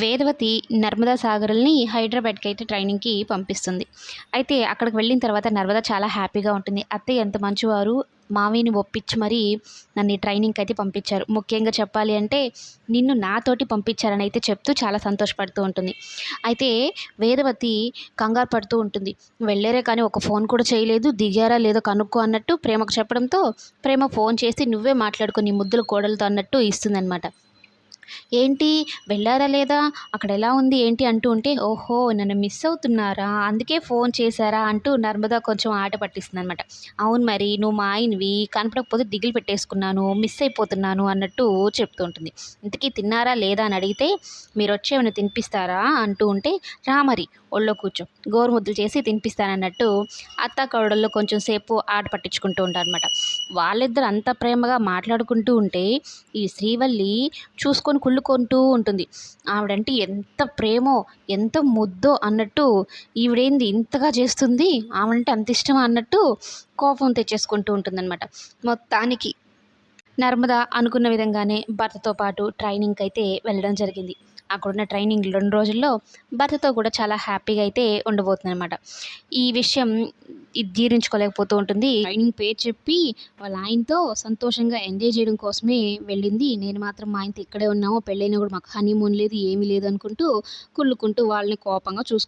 వేదవతి నర్మదా సాగర్ని హైదరాబాద్కి అయితే ట్రైనింగ్కి పంపిస్తుంది. అయితే అక్కడికి వెళ్ళిన తర్వాత నర్మద చాలా హ్యాపీగా ఉంటుంది. అత్తయ్య ఎంత మంచివారు మావిని ఒప్పించి మరీ నన్ను ట్రైనింగ్కి అయితే పంపించారు. ముఖ్యంగా చెప్పాలి అంటే నిన్ను నాతోటి పంపించారని అయితే చెప్తూ చాలా సంతోషపడుతూ ఉంటుంది. అయితే వేదవతి కంగారు పడుతూ ఉంటుంది. వెళ్ళారే కానీ ఒక ఫోన్ కూడా చేయలేదు దిగారా లేదో కనుక్కో అన్నట్టు ప్రేమకు చెప్పడంతో ప్రేమ ఫోన్ చేసి నువ్వే మాట్లాడుకుని ముద్దుల కోడలతో అన్నట్టు ఇస్తుందన్నమాట. ఏంటి? వెళ్ళారా లేదా? అక్కడ ఎలా ఉంది? ఏంటి? అంటూ ఉంటే ఓహో నన్ను మిస్ అవుతున్నారా? అందుకే ఫోన్ చేశారా? అంటూ నర్మదా కొంచెం ఆట పట్టిస్తుంది అనమాట అవును మరి నువ్వు మా ఆయనవి కనపడకపోతే దిగులు పెట్టేసుకున్నాను మిస్ అయిపోతున్నాను అన్నట్టు చెప్తూ ఉంటుంది. ఇంతకీ తిన్నారా లేదా అని అడిగితే మీరు వచ్చి ఏమైనా తినిపిస్తారా? అంటూ ఉంటే రా మరి ఒళ్ళో కూర్చో. గోరుముద్దలు చేసి తినిపిస్తానన్నట్టు అత్త కోడళ్ళు కొంచెం సేపు ఆట పట్టించుకుంటూ ఉంటారు అనమాట వాళ్ళిద్దరు అంత ప్రేమగా మాట్లాడుకుంటూ ఉంటే ఈ శ్రీవల్లి చూసుకొని కుళ్ళుకుంటూ ఉంటుంది. ఆవిడంటే ఎంత ప్రేమో ఎంత ముద్దో అన్నట్టు ఈవిడేంది ఇంతగా చేస్తుంది? ఆవిడంటే అంత ఇష్టమా అన్నట్టు కోపం తెచ్చేసుకుంటూ ఉంటుందన్నమాట. మొత్తానికి నర్మదా అనుకున్న విధంగానే భర్తతో పాటు ట్రైనింగ్కి అయితే వెళ్ళడం జరిగింది. అక్కడున్న ట్రైనింగ్ రెండు రోజుల్లో భర్తతో కూడా చాలా హ్యాపీగా అయితే ఉండబోతుంది అనమాట ఈ విషయం ఇది జీర్ణించుకోలేకపోతూ ఉంటుంది. ట్రైనింగ్ పేరు చెప్పి వాళ్ళ ఆయనతో సంతోషంగా ఎంజాయ్ చేయడం కోసమే వెళ్ళింది. నేను మాత్రం మా ఆయనతో ఇక్కడే ఉన్నాము. పెళ్ళైనా కూడా మాకు హనీమూన్ లేదు ఏమీ లేదు అనుకుంటూ కుళ్ళుకుంటూ వాళ్ళని కోపంగా చూసుకుంటూ